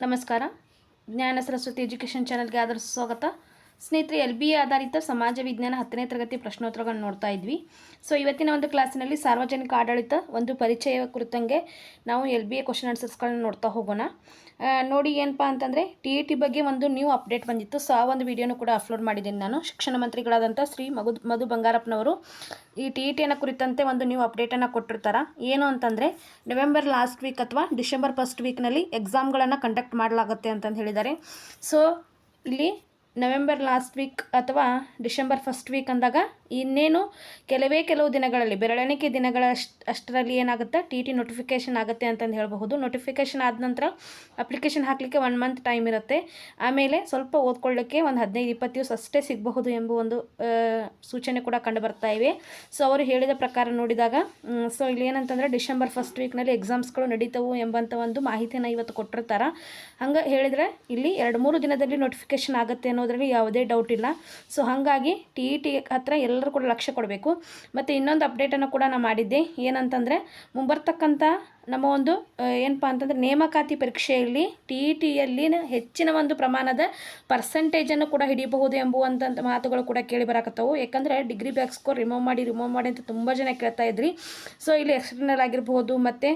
ನಮಸ್ಕಾರ. ಜ್ಞಾನ ಸರಸ್ವತಿ ಎಜುಕೇಷನ್ ಚಾನಲ್ಗೆ ಆದರ ಸ್ವಾಗತ. ಸ್ನೇಹಿತರೆ, ಎಲ್ ಬಿ ಆಧಾರಿತ ಸಮಾಜ ವಿಜ್ಞಾನ ಹತ್ತನೇ ತರಗತಿ ಪ್ರಶ್ನೋತ್ತರಗಳನ್ನು ನೋಡ್ತಾ ಇದ್ವಿ. ಸೊ ಇವತ್ತಿನ ಒಂದು ಕ್ಲಾಸಿನಲ್ಲಿ ಸಾರ್ವಜನಿಕ ಆಡಳಿತ ಒಂದು ಪರಿಚಯ ಕುರಿತಂಗೆ ನಾವು ಎಲ್ ಬಿ ಎ ಕ್ವಶನ್ ಆನ್ಸರ್ಸ್ಗಳನ್ನ ನೋಡ್ತಾ ಹೋಗೋಣ. ನೋಡಿ ಏನಪ್ಪ ಅಂತಂದರೆ ಟಿ ಇ ಟಿ ಬಗ್ಗೆ ಒಂದು ನ್ಯೂ ಅಪ್ಡೇಟ್ ಬಂದಿತ್ತು. ಸೊ ಆ ಒಂದು ವಿಡಿಯೋನು ಕೂಡ ಅಪ್ಲೋಡ್ ಮಾಡಿದ್ದೀನಿ ನಾನು. ಶಿಕ್ಷಣ ಮಂತ್ರಿಗಳಾದಂಥ ಶ್ರೀ ಮಗು, ಮಧು ಬಂಗಾರಪ್ಪನವರು ಈ ಟಿ ಇ ಟಿಯನ್ನು ಕುರಿತಂತೆ ಒಂದು ನ್ಯೂ ಅಪ್ಡೇಟನ್ನು ಕೊಟ್ಟಿರ್ತಾರೆ. ಏನು ಅಂತಂದರೆ ನವೆಂಬರ್ ಲಾಸ್ಟ್ ವೀಕ್ ಅಥವಾ ಡಿಸೆಂಬರ್ ಫಸ್ಟ್ ವೀಕ್ನಲ್ಲಿ ಎಕ್ಸಾಮ್ಗಳನ್ನು ಕಂಡಕ್ಟ್ ಮಾಡಲಾಗುತ್ತೆ ಅಂತಂದು ಹೇಳಿದ್ದಾರೆ. ಸೊ ಇಲ್ಲಿ ನವೆಂಬರ್ ಲಾಸ್ಟ್ ವೀಕ್ ಅಥವಾ ಡಿಸೆಂಬರ್ ಫಸ್ಟ್ ವೀಕ್ ಅಂದಾಗ ಇನ್ನೇನು ಕೆಲವೇ ಕೆಲವು ದಿನಗಳಲ್ಲಿ, ಬೆರಳೆಣಿಕೆ ದಿನಗಳ ಅಷ್ಟ್, ಅಷ್ಟರಲ್ಲಿ ಏನಾಗುತ್ತೆ? ಟಿ ಟಿ ನೋಟಿಫಿಕೇಷನ್ ಆಗುತ್ತೆ ಅಂತಂದು ಹೇಳಬಹುದು. ನೋಟಿಫಿಕೇಷನ್ ಆದ ನಂತರ ಅಪ್ಲಿಕೇಶನ್ ಹಾಕಲಿಕ್ಕೆ ಒನ್ ಮಂತ್ ಟೈಮ್ ಇರುತ್ತೆ. ಆಮೇಲೆ ಸ್ವಲ್ಪ ಓದ್ಕೊಳ್ಳೋಕ್ಕೆ ಒಂದು ಹದಿನೈದು, ಇಪ್ಪತ್ತು ದಿವಸ ಅಷ್ಟೇ ಸಿಗಬಹುದು ಎಂಬ ಒಂದು ಸೂಚನೆ ಕೂಡ ಕಂಡು ಬರ್ತಾ ಇವೆ. ಸೊ ಅವರು ಹೇಳಿದ ಪ್ರಕಾರ ನೋಡಿದಾಗ ಸೊ ಇಲ್ಲಿ ಏನಂತಂದರೆ ಡಿಸೆಂಬರ್ ಫಸ್ಟ್ ವೀಕ್ನಲ್ಲಿ ಎಕ್ಸಾಮ್ಸ್ಗಳು ನಡೀತವು ಎಂಬಂಥ ಒಂದು ಮಾಹಿತಿನ ಇವತ್ತು ಕೊಟ್ಟಿರ್ತಾರೆ. ಹಂಗೆ ಹೇಳಿದರೆ ಇಲ್ಲಿ ಎರಡು, ಮೂರು ದಿನದಲ್ಲಿ ನೋಟಿಫಿಕೇಷನ್ ಆಗುತ್ತೆ ಅನ್ನೋದರಲ್ಲಿ ಯಾವುದೇ ಡೌಟ್ ಇಲ್ಲ. ಸೊ ಹಾಗಾಗಿ ಟಿ ಇ ಟಿ ಹತ್ರ ಎಲ್ಲರೂ ಕೂಡ ಲಕ್ಷ್ಯ ಕೊಡಬೇಕು. ಮತ್ತು ಇನ್ನೊಂದು ಅಪ್ಡೇಟನ್ನು ಕೂಡ ನಾನು ಮಾಡಿದ್ದೆ. ಏನಂತಂದರೆ ಮುಂಬರ್ತಕ್ಕಂಥ ನಮ್ಮ ಒಂದು ಏನಪ್ಪ ಅಂತಂದರೆ ನೇಮಕಾತಿ ಪರೀಕ್ಷೆಯಲ್ಲಿ ಟಿ ಇ ಟಿಯಲ್ಲಿನ ಹೆಚ್ಚಿನ ಒಂದು ಪ್ರಮಾಣದ ಪರ್ಸೆಂಟೇಜನ್ನು ಕೂಡ ಹಿಡಿಯಬಹುದು ಎಂಬುವಂಥ ಮಾತುಗಳು ಕೂಡ ಕೇಳಿ ಬರಾಕತ್ತವು. ಯಾಕಂದರೆ ಡಿಗ್ರಿ ಬ್ಯಾಕ್ ಸ್ಕೋರ್ ರಿಮೂವ್ ಮಾಡಿ ರಿಮೂವ್ ಮಾಡಿ ಅಂತ ತುಂಬ ಜನ ಕೇಳ್ತಾ ಇದ್ರಿ. ಸೊ ಇಲ್ಲಿ ಎಕ್ಸ್ಟರ್ನಲ್ ಆಗಿರ್ಬೋದು ಮತ್ತು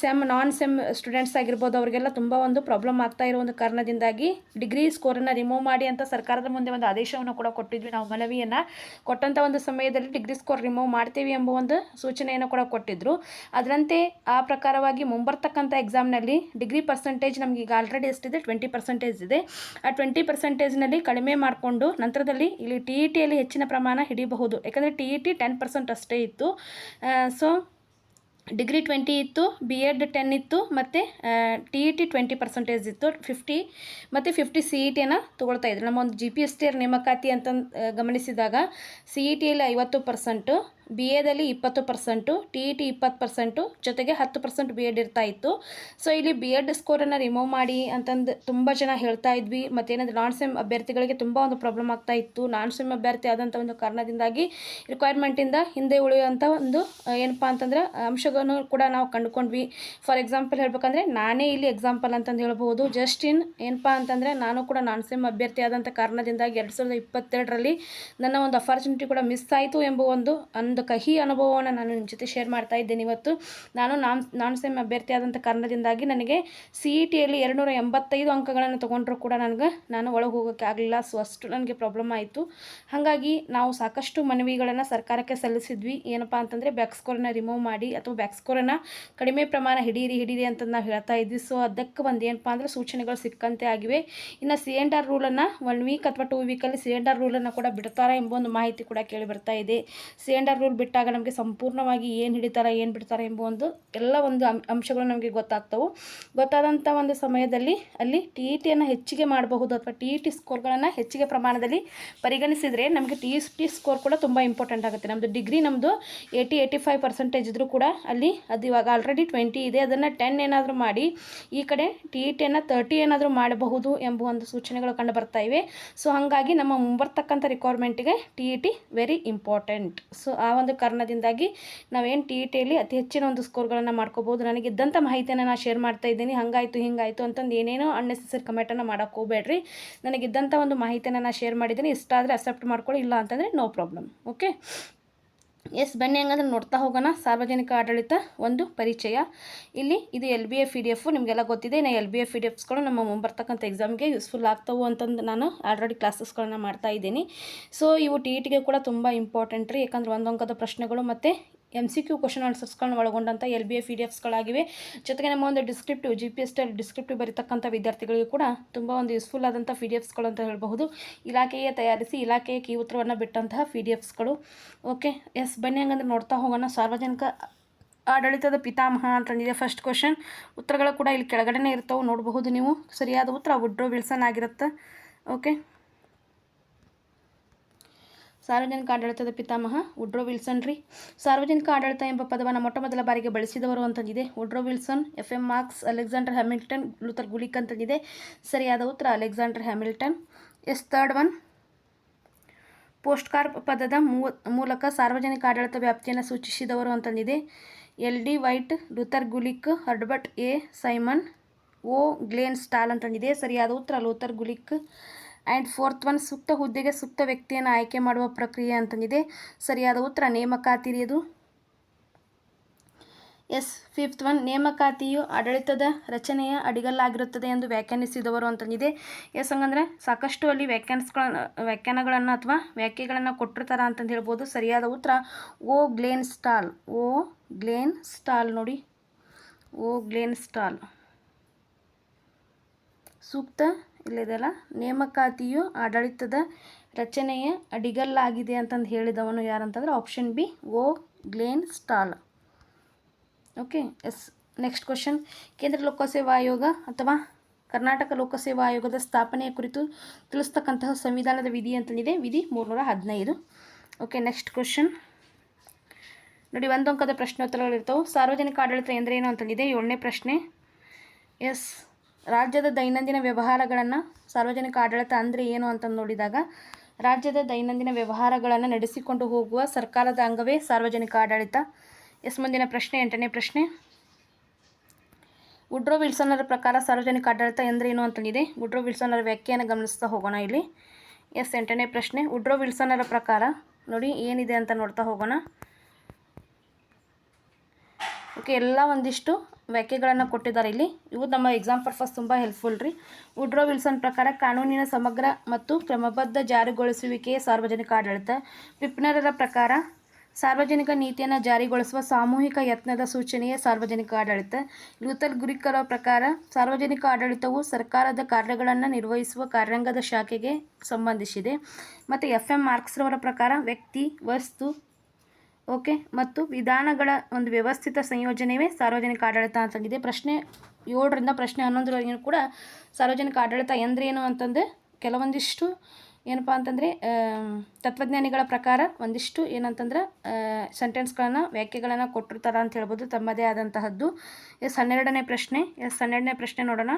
ಸೆಮ್ ನಾನ್ ಸೆಮ್ ಸ್ಟೂಡೆಂಟ್ಸ್ ಆಗಿರ್ಬೋದು, ಅವರಿಗೆಲ್ಲ ತುಂಬ ಒಂದು ಪ್ರಾಬ್ಲಮ್ ಆಗ್ತಾ ಇರೋ ಒಂದು ಕಾರಣದಿಂದಾಗಿ ಡಿಗ್ರಿ ಸ್ಕೋರನ್ನು ರಿಮೂವ್ ಮಾಡಿ ಅಂತ ಸರ್ಕಾರದ ಮುಂದೆ ಒಂದು ಆದೇಶವನ್ನು ಕೂಡ ಕೊಟ್ಟಿದ್ವಿ. ನಾವು ಮನವಿಯನ್ನು ಕೊಟ್ಟಂಥ ಒಂದು ಸಮಯದಲ್ಲಿ ಡಿಗ್ರಿ ಸ್ಕೋರ್ ರಿಮೂವ್ ಮಾಡ್ತೀವಿ ಎಂಬ ಒಂದು ಸೂಚನೆಯನ್ನು ಕೂಡ ಕೊಟ್ಟಿದ್ದರು ಅದರಂತೆ ಆ ಪ್ರಕಾರವಾಗಿ ಮುಂಬರ್ತಕ್ಕಂಥ ಎಕ್ಸಾಮ್ನಲ್ಲಿ ಡಿಗ್ರಿ ಪರ್ಸೆಂಟೇಜ್ ನಮಗೆ ಈಗ ಆಲ್ರೆಡಿ ಎಷ್ಟಿದೆ? ಟ್ವೆಂಟಿ ಪರ್ಸೆಂಟೇಜ್ ಇದೆ. ಆ ಟ್ವೆಂಟಿ ಪರ್ಸೆಂಟೇಜ್ನಲ್ಲಿ ಕಡಿಮೆ ಮಾಡಿಕೊಂಡು ನಂತರದಲ್ಲಿ ಇಲ್ಲಿ ಟಿ ಇ ಟಿಯಲ್ಲಿ ಹೆಚ್ಚಿನ ಪ್ರಮಾಣ ಹಿಡಿಯಬಹುದು. ಯಾಕಂದರೆ T E T ten percent ಅಷ್ಟೇ ಇತ್ತು. ಸೊ ಡಿಗ್ರಿ ಟ್ವೆಂಟಿ ಇತ್ತು ಬಿ ಎಡ್ ಟೆನ್ ಇತ್ತು, ಮತ್ತು T E T twenty percentage ಇತ್ತು ಫಿಫ್ಟಿ ಮತ್ತು ಫಿಫ್ಟಿ ಸಿ ಇ ಟಿಯನ್ನು ತೊಗೊಳ್ತಾ ಇದ್ರು. ನಮ್ಮ ಒಂದು G P S T R ನೇಮಕಾತಿ ಅಂತ ಗಮನಿಸಿದಾಗ ಸಿ ಇ ಟಿಯಲ್ಲಿ ಐವತ್ತು ಪರ್ಸೆಂಟು ಬಿ ಎದಲ್ಲಿ ಇಪ್ಪತ್ತು ಪರ್ಸೆಂಟು ಟಿ ಇ ಟಿ ಇಪ್ಪತ್ತು ಪರ್ಸೆಂಟು ಜೊತೆಗೆ ಹತ್ತು ಪರ್ಸೆಂಟ್ ಬಿ ಎಡ್ ಇರ್ತಾ ಇತ್ತು. ಸೊ ಇಲ್ಲಿ ಬಿ ಎಡ್ ಸ್ಕೋರನ್ನು ರಿಮೂವ್ ಮಾಡಿ ಅಂತಂದು ತುಂಬ ಜನ ಹೇಳ್ತಾ ಇದ್ವಿ. ಮತ್ತೇನಂದ್ರೆ ನಾನ್ ಸೆಮ್ ಅಭ್ಯರ್ಥಿಗಳಿಗೆ ತುಂಬ ಒಂದು ಪ್ರಾಬ್ಲಮ್ ಆಗ್ತಾ ಇತ್ತು. ನಾನ್ ಸೆಮ್ ಅಭ್ಯರ್ಥಿ ಆದಂಥ ಒಂದು ಕಾರಣದಿಂದಾಗಿ ರಿಕ್ವೈರ್ಮೆಂಟಿಂದ ಹಿಂದೆ ಉಳಿಯುವಂಥ ಒಂದು ಏನಪ್ಪ ಅಂತಂದ್ರೆ ಅಂಶಗಳನ್ನು ಕೂಡ ನಾವು ಕಂಡುಕೊಂಡ್ವಿ. ಫಾರ್ ಎಕ್ಸಾಂಪಲ್ ಹೇಳ್ಬೇಕಂದ್ರೆ ನಾನೇ ಇಲ್ಲಿ ಎಕ್ಸಾಂಪಲ್ ಅಂತಂದು ಹೇಳ್ಬೋದು ಜಸ್ಟ್ ಇನ್ ಏನಪ್ಪ ಅಂತಂದರೆ ನಾನು ಕೂಡ ನಾನ್ ಸೆಮ್ ಅಭ್ಯರ್ಥಿ ಆದಂಥ ಕಾರಣದಿಂದಾಗಿ ಎರಡು ಸಾವಿರದ ಇಪ್ಪತ್ತೆರಡರಲ್ಲಿ ನನ್ನ ಒಂದು ಅಪಾರ್ಚುನಿಟಿ ಕೂಡ ಮಿಸ್ ಆಯಿತು ಎಂಬ ಒಂದು ಒಂದು ಕಹಿ ಅನುಭವವನ್ನು ನಾನು ನಿಮ್ಮ ಜೊತೆ ಶೇರ್ ಮಾಡ್ತಾ ಇದ್ದೇನೆ ಇವತ್ತು. ನಾನು ನಾನ್ ನಾನ್ ಸೆಮ್ ಅಭ್ಯರ್ಥಿ ಆದಂಥ ಕಾರಣದಿಂದಾಗಿ ನನಗೆ ಸಿ ಇ ಟಿಯಲ್ಲಿ ಎರಡುನೂರ ಎಂಬತ್ತೈದು ಅಂಕಗಳನ್ನು ತೊಗೊಂಡ್ರೂ ಕೂಡ ನನಗೆ, ನಾನು ಒಳಗೆ ಹೋಗೋಕ್ಕೆ ಆಗಲಿಲ್ಲ ಸೊ ಅಷ್ಟು ನನಗೆ ಪ್ರಾಬ್ಲಮ್ ಆಯಿತು. ಹಾಗಾಗಿ ನಾವು ಸಾಕಷ್ಟು ಮನವಿಗಳನ್ನು ಸರ್ಕಾರಕ್ಕೆ ಸಲ್ಲಿಸಿದ್ವಿ. ಏನಪ್ಪ ಅಂತಂದರೆ ಬ್ಯಾಕ್ ಸ್ಕೋರನ್ನು ರಿಮೂವ್ ಮಾಡಿ ಅಥವಾ ಬ್ಯಾಕ್ ಸ್ಕೋರನ್ನು ಕಡಿಮೆ ಪ್ರಮಾಣ ಹಿಡೀರಿ ಹಿಡೀರಿ ಅಂತ ನಾವು ಹೇಳ್ತಾ ಇದ್ವಿ. ಸೊ ಅದಕ್ಕೆ ಒಂದು ಏನಪ್ಪ ಅಂದರೆ ಸೂಚನೆಗಳು ಸಿಕ್ಕಂತೆ ಆಗಿವೆ. ಇನ್ನು ಸಿ ಎಂಡ್ ಆರ್ ರೂಲನ್ನು ಒನ್ ವೀಕ್ ಅಥವಾ ಟೂ ವೀಕಲ್ಲಿ ಸಿ ಎಂಡ್ ಆರ್ ರೂಲನ್ನು ಕೂಡ ಬಿಡ್ತಾರೆ ಎಂಬ ಒಂದು ಮಾಹಿತಿ ಕೂಡ ಕೇಳಿ ಬರ್ತಾ ಇದೆ. ಸಿ ರೂಲ್ ಬಿಟ್ಟಾಗ ನಮಗೆ ಸಂಪೂರ್ಣವಾಗಿ ಏನು ಹಿಡಿತಾರೆ, ಏನು ಬಿಡ್ತಾರೆ ಎಂಬ ಒಂದು ಎಲ್ಲ ಒಂದು ಅಂಶಗಳು ನಮಗೆ ಗೊತ್ತಾಗ್ತವೆ. ಗೊತ್ತಾದಂಥ ಒಂದು ಸಮಯದಲ್ಲಿ ಅಲ್ಲಿ ಟಿ ಇ ಟಿಯನ್ನು ಹೆಚ್ಚಿಗೆ ಮಾಡಬಹುದು ಅಥವಾ ಟಿ ಇ ಟಿ ಸ್ಕೋರ್ಗಳನ್ನು ಹೆಚ್ಚಿಗೆ ಪ್ರಮಾಣದಲ್ಲಿ ಪರಿಗಣಿಸಿದರೆ ನಮಗೆ ಟಿ ಇ ಟಿ ಸ್ಕೋರ್ ಕೂಡ ತುಂಬ ಇಂಪಾರ್ಟೆಂಟ್ ಆಗುತ್ತೆ. ನಮ್ಮದು ಡಿಗ್ರಿ ನಮ್ಮದು ಏಯ್ಟಿ ಏಯ್ಟಿ ಫೈವ್ ಪರ್ಸೆಂಟೇಜ್ ಇದ್ದರೂ ಕೂಡ ಅಲ್ಲಿ ಅದು ಇವಾಗ ಆಲ್ರೆಡಿ ಟ್ವೆಂಟಿ ಇದೆ. ಅದನ್ನು ಟೆನ್ ಏನಾದರೂ ಮಾಡಿ ಈ ಕಡೆ ಟಿ ಇ ಟಿಯನ್ನು ತರ್ಟಿ ಏನಾದರೂ ಮಾಡಬಹುದು ಎಂಬ ಒಂದು ಸೂಚನೆಗಳು ಕಂಡು ಬರ್ತಾ ಇವೆ. ಸೊ ಹಾಗಾಗಿ ನಮ್ಮ ಮುಂಬರ್ತಕ್ಕಂಥ ರಿಕ್ವೈರ್ಮೆಂಟಿಗೆ T E T very important so ಆ ಒಂದು ಕಾರಣದಿಂದಾಗಿ ನಾವೇನು ಟಿ ಇ ಟಿಯಲ್ಲಿ ಅತಿ ಹೆಚ್ಚಿನ ಒಂದು ಸ್ಕೋರ್ಗಳನ್ನು ಮಾಡ್ಕೋಬೋದು ನನಗಿದ್ದಂಥ ಮಾಹಿತಿಯನ್ನು ನಾನು ಶೇರ್ ಮಾಡ್ತಾ ಇದ್ದೀನಿ. ಹಂಗಾಯಿತು, ಹಿಂಗಾಯಿತು ಅಂತಂದು ಏನೇನೋ ಅನ್ನೆಸೆಸರಿ ಕಮೆಂಟನ್ನು ಮಾಡೋಕ್ಕೆ ನನಗೆ ನನಗಿದ್ದಂಥ ಒಂದು ಮಾಹಿತಿಯನ್ನು ನಾನು ಶೇರ್ ಮಾಡಿದ್ದೀನಿ. ಇಷ್ಟ ಆದರೆ ಅಕ್ಸೆಪ್ಟ್ ಮಾಡ್ಕೊಳ್ಳಿ, ಇಲ್ಲ ಅಂತಂದರೆ ನೋ ಪ್ರಾಬ್ಲಮ್ ಓಕೆ ಎಸ್, ಬನ್ನಿ ಹಂಗಂದ್ರೆ ನೋಡ್ತಾ ಹೋಗೋಣ. ಸಾರ್ವಜನಿಕ ಆಡಳಿತ ಒಂದು ಪರಿಚಯ. ಇಲ್ಲಿ ಇದು L B F E D F ನಿಮಗೆಲ್ಲ ಗೊತ್ತಿದೆ. ನಾ L B F E D ಎಫ್ಸ್ಗಳು ನಮ್ಮ ಮುಂಬರ್ತಕ್ಕಂಥ ಎಕ್ಸಾಮ್ಗೆ ಯೂಸ್ಫುಲ್ ಆಗ್ತವು ಅಂತಂದು ನಾನು ಆಲ್ರೆಡಿ ಕ್ಲಾಸಸ್ಗಳನ್ನ ಮಾಡ್ತಾ ಇದ್ದೀನಿ. ಸೊ ಇವು ಟಿ ಇ ಟಿಗೆ ಕೂಡ ತುಂಬ ಇಂಪಾರ್ಟೆಂಟ್ ರೀ. ಯಾಕಂದ್ರೆ ಒಂದೊಂಕದ ಪ್ರಶ್ನೆಗಳು ಮತ್ತು ಎಂ ಸಿ ಕ್ಯೂ ಕ್ವಶನ್ ಆನ್ಸರ್ಸ್ಗಳನ್ನ ಒಳಗೊಂಡಂಥ L B F E D ಎಫ್ಸ್ಗಳಾಗಿವೆ ಜೊತೆಗೆ ನಮ್ಮ ಒಂದು descriptive G P S tail descriptive ಬರೀತಕ್ಕಂಥ ವಿದ್ಯಾರ್ಥಿಗಳಿಗೆ ಕೂಡ ತುಂಬ ಒಂದು ಯೂಸ್ಫುಲ್ ಆದಂಥ ಪಿ ಡಿ ಎಫ್ಸ್ಗಳು ಅಂತ ಹೇಳಬಹುದು. ಇಲಾಖೆಯೇ ತಯಾರಿಸಿ, ಇಲಾಖೆಯ ಕೀ ಉತ್ತರವನ್ನು ಬಿಟ್ಟಂತಹ ಪಿ ಡಿ ಎಫ್ಸ್ಗಳು ಓಕೆ ಎಸ್ ಬನ್ನಿ ಹಂಗಂದ್ರೆ ನೋಡ್ತಾ ಹೋಗೋಣ. ಸಾರ್ವಜನಿಕ ಆಡಳಿತದ ಪಿತಾಮಹ ಅಂತಂದಿದೆ ಫಸ್ಟ್ ಕ್ವಶನ್ ಉತ್ತರಗಳು ಕೂಡ ಇಲ್ಲಿ ಕೆಳಗಡೆನೇ ಇರ್ತವೆ, ನೋಡಬಹುದು ನೀವು. ಸರಿಯಾದ ಉತ್ತರ ವುಡ್ರೋ ವಿಲ್ಸನ್ ಆಗಿರುತ್ತೆ. ಓಕೆ ಸಾರ್ವಜನಿಕ ಆಡಳಿತದ ಪಿತಾಮಹ ಉಡ್ರೋ ವಿಲ್ಸನ್ ರೀ. ಸಾರ್ವಜನಿಕ ಆಡಳಿತ ಎಂಬ ಪದವನ್ನು ಮೊಟ್ಟ ಮೊದಲ ಬಾರಿಗೆ ಬಳಸಿದವರು ಅಂತಂದಿದೆ. Woodrow Wilson, F M Marx, Alexander Hamilton, Luther Gulick ಅಂತಂದಿದೆ. ಸರಿಯಾದ ಉತ್ತರ Alexander Hamilton. Yes third one. POSDCORB ಪದದ ಮೂಲಕ ಸಾರ್ವಜನಿಕ ಆಡಳಿತ ವ್ಯಾಪ್ತಿಯನ್ನು ಸೂಚಿಸಿದವರು ಅಂತಂದಿದೆ. L D White, Luther Gulick Herbert A. Simon, O. Glenn Stahl ಅಂತಂದಿದೆ. ಸರಿಯಾದ ಉತ್ತರ Luther Gulick and fourth one ಸೂಕ್ತ ಹುದ್ದೆಗೆ ಸೂಕ್ತ ವ್ಯಕ್ತಿಯನ್ನು ಆಯ್ಕೆ ಮಾಡುವ ಪ್ರಕ್ರಿಯೆ ಅಂತಂದಿದೆ ಸರಿಯಾದ ಉತ್ತರ ನೇಮಕಾತಿ ಇದು ಎಸ್, ಫಿಫ್ತ್ ಒನ್, ನೇಮಕಾತಿಯು ಆಡಳಿತದ ರಚನೆಯ ಅಡಿಗಲ್ಲಾಗಿರುತ್ತದೆ ಎಂದು ವ್ಯಾಖ್ಯಾನಿಸಿದವರು ಅಂತಂದಿದೆ ಎಸ್, ಹಂಗಂದ್ರೆ ಸಾಕಷ್ಟು ಅಲ್ಲಿ ವ್ಯಾಖ್ಯಾನಿಸ್ಗಳನ್ನ ವ್ಯಾಖ್ಯಾನಗಳನ್ನು ಅಥವಾ ವ್ಯಾಖ್ಯೆಗಳನ್ನು ಕೊಟ್ಟಿರ್ತಾರ ಅಂತಂದು ಹೇಳ್ಬೋದು. ಸರಿಯಾದ ಉತ್ತರ O Glenn Stahl, O Glenn Stahl ನೋಡಿ. O Glenn Stahl. ಸೂಕ್ತ ಇಲ್ಲಿದೆಲ್ಲ ನೇಮಕಾತಿಯು ಆಡಳಿತದ ರಚನೆಯ ಅಡಿಗಲ್ಲಾಗಿದೆ ಅಂತಂದು ಹೇಳಿದವನು ಯಾರಂತಂದ್ರೆ option B O Glenn Stahl okay yes next question ಕೇಂದ್ರ ಲೋಕಸೇವಾ ಆಯೋಗ ಅಥವಾ ಕರ್ನಾಟಕ ಲೋಕಸೇವಾ ಆಯೋಗದ ಸ್ಥಾಪನೆಯ ಕುರಿತು ತಿಳಿಸ್ತಕ್ಕಂತಹ ಸಂವಿಧಾನದ ವಿಧಿ ಅಂತಂದಿದೆ, ವಿಧಿ ಮೂರ್ನೂರ ಹದಿನೈದು. ಓಕೆ ನೆಕ್ಸ್ಟ್ ಕ್ವಶನ್ ನೋಡಿ ಒಂದು ಅಂಕದ ಪ್ರಶ್ನೋತ್ತರಗಳಿರ್ತವೆ. ಸಾರ್ವಜನಿಕ ಆಡಳಿತ ಎಂದರೇನು ಅಂತಂದಿದೆ? ಏಳನೇ ಪ್ರಶ್ನೆ. ಎಸ್ ರಾಜ್ಯದ ದೈನಂದಿನ ವ್ಯವಹಾರಗಳನ್ನು ಸಾರ್ವಜನಿಕ ಆಡಳಿತ ಅಂದರೆ ಏನು ಅಂತ ನೋಡಿದಾಗ, ರಾಜ್ಯದ ದೈನಂದಿನ ವ್ಯವಹಾರಗಳನ್ನು ನಡೆಸಿಕೊಂಡು ಹೋಗುವ ಸರ್ಕಾರದ ಅಂಗವೇ ಸಾರ್ವಜನಿಕ ಆಡಳಿತ. ಎಸ್ ಮುಂದಿನ ಪ್ರಶ್ನೆ, ಎಂಟನೇ ಪ್ರಶ್ನೆ. ವುಡ್ರೋ ವಿಲ್ಸನ್ನರ ಪ್ರಕಾರ ಸಾರ್ವಜನಿಕ ಆಡಳಿತ ಎಂದರೇನು ಅಂತಂದಿದೆ ವುಡ್ರೋ ವಿಲ್ಸನ್ನರ ವ್ಯಾಖ್ಯಾನ ಗಮನಿಸ್ತಾ ಹೋಗೋಣ ಇಲ್ಲಿ. ಎಸ್, ಎಂಟನೇ ಪ್ರಶ್ನೆ. ವುಡ್ರೋ ವಿಲ್ಸನ್ನರ ಪ್ರಕಾರ, ನೋಡಿ ಏನಿದೆ ಅಂತ ನೋಡ್ತಾ ಹೋಗೋಣ. ಓಕೆ, ಎಲ್ಲ ಒಂದಿಷ್ಟು ವ್ಯಾಖ್ಯೆಗಳನ್ನು ಕೊಟ್ಟಿದ್ದಾರೆ ಇಲ್ಲಿ. ಇವು ನಮ್ಮ ಎಕ್ಸಾಮ್ ಪರ್ಪಸ್ ತುಂಬ ಹೆಲ್ಪ್ಫುಲ್ ರೀ. ವುಡ್ರೋ ವಿಲ್ಸನ್ ಪ್ರಕಾರ ಕಾನೂನಿನ ಸಮಗ್ರ ಮತ್ತು ಕ್ರಮಬದ್ಧ ಜಾರಿಗೊಳಿಸುವಿಕೆಯೇ ಸಾರ್ವಜನಿಕ ಆಡಳಿತ. ಪಿಪ್ನರರ ಪ್ರಕಾರ ಸಾರ್ವಜನಿಕ ನೀತಿಯನ್ನು ಜಾರಿಗೊಳಿಸುವ ಸಾಮೂಹಿಕ ಯತ್ನದ ಸೂಚನೆಯೇ ಸಾರ್ವಜನಿಕ ಆಡಳಿತ. ಲೂಥರ್ ಗುರಿಕರ ಪ್ರಕಾರ ಸಾರ್ವಜನಿಕ ಆಡಳಿತವು ಸರ್ಕಾರದ ಕಾರ್ಯಗಳನ್ನು ನಿರ್ವಹಿಸುವ ಕಾರ್ಯಾಂಗದ ಶಾಖೆಗೆ ಸಂಬಂಧಿಸಿದೆ. ಮತ್ತು ಎಫ್ ಎಂ ಮಾರ್ಕ್ಸ್ರವರ ಪ್ರಕಾರ ವ್ಯಕ್ತಿ, ವಸ್ತು ಓಕೆ, ಮತ್ತು ವಿಧಾನಗಳ ಒಂದು ವ್ಯವಸ್ಥಿತ ಸಂಯೋಜನೆಯೇ ಸಾರ್ವಜನಿಕ ಆಡಳಿತ ಅಂತಾಗಿದೆ. ಪ್ರಶ್ನೆ ಏಳರಿಂದ ಪ್ರಶ್ನೆ ಹನ್ನೊಂದರವರೆಗೂ ಕೂಡ ಸಾರ್ವಜನಿಕ ಆಡಳಿತ ಎಂದ್ರೇನು ಅಂತಂದು ಕೆಲವೊಂದಿಷ್ಟು ಏನಪ್ಪ ಅಂತಂದರೆ ತತ್ವಜ್ಞಾನಿಗಳ ಪ್ರಕಾರ ಒಂದಿಷ್ಟು ಏನಂತಂದ್ರೆ ಸೆಂಟೆನ್ಸ್ಗಳನ್ನು ವ್ಯಾಖ್ಯೆಗಳನ್ನು ಕೊಟ್ಟಿರ್ತಾರೆ ಅಂತ ಹೇಳ್ಬೋದು. ತಮ್ಮದೇ ಆದಂತಹದ್ದು. ಎಸ್ ಹನ್ನೆರಡನೇ ಪ್ರಶ್ನೆ, ಎಸ್ ಹನ್ನೆರಡನೇ ಪ್ರಶ್ನೆ ನೋಡೋಣ.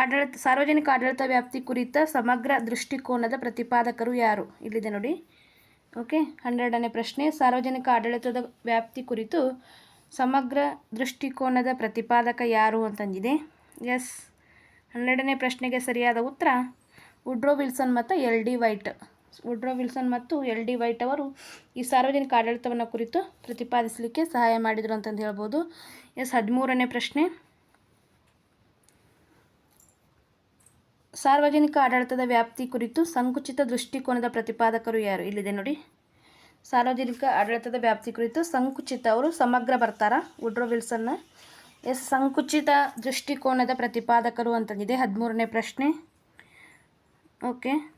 ಆಡಳಿತ, ಸಾರ್ವಜನಿಕ ಆಡಳಿತ ವ್ಯಾಪ್ತಿ ಕುರಿತ ಸಮಗ್ರ ದೃಷ್ಟಿಕೋನದ ಪ್ರತಿಪಾದಕರು ಯಾರು? ಇಲ್ಲಿದೆ ನೋಡಿ. ಓಕೆ? ಹನ್ನೆರಡನೇ ಪ್ರಶ್ನೆ, ಸಾರ್ವಜನಿಕ ಆಡಳಿತದ ವ್ಯಾಪ್ತಿ ಕುರಿತು ಸಮಗ್ರ ದೃಷ್ಟಿಕೋನದ ಪ್ರತಿಪಾದಕ ಯಾರು ಅಂತಂದಿದೆ? ಎಸ್. ಹನ್ನೆರಡನೇ ಪ್ರಶ್ನೆಗೆ ಸರಿಯಾದ ಉತ್ತರ, ವುಡ್ರೋ ವಿಲ್ಸನ್ ಮತ್ತು L D White. Woodrow Wilson ಮತ್ತು ಎಲ್ ಡಿ ವೈಟ್ ಅವರು ಈ ಸಾರ್ವಜನಿಕ ಆಡಳಿತವನ್ನು ಕುರಿತು ಪ್ರತಿಪಾದಿಸಲಿಕ್ಕೆ ಸಹಾಯ ಮಾಡಿದರು ಅಂತಂದು ಹೇಳ್ಬೋದು. ಎಸ್, ಹದಿಮೂರನೇ ಪ್ರಶ್ನೆ ಸಾರ್ವಜನಿಕ ಆಡಳಿತದ ವ್ಯಾಪ್ತಿ ಕುರಿತು ಸಂಕುಚಿತ ದೃಷ್ಟಿಕೋನದ ಪ್ರತಿಪಾದಕರು ಯಾರು? ಇಲ್ಲಿದೆ ನೋಡಿ. ಸಾರ್ವಜನಿಕ ಆಡಳಿತದ ವ್ಯಾಪ್ತಿ ಕುರಿತು ಸಂಕುಚಿತ, ಅವರು ಸಮಗ್ರ ಬರ್ತಾರ? ವುಡ್ರೋ ವಿಲ್ಸನ್ನ. ಎಸ್, ಸಂಕುಚಿತ ದೃಷ್ಟಿಕೋನದ ಪ್ರತಿಪಾದಕರು ಅಂತಂದಿದೆ. ಹದಿಮೂರನೇ ಪ್ರಶ್ನೆ. ಓಕೆ.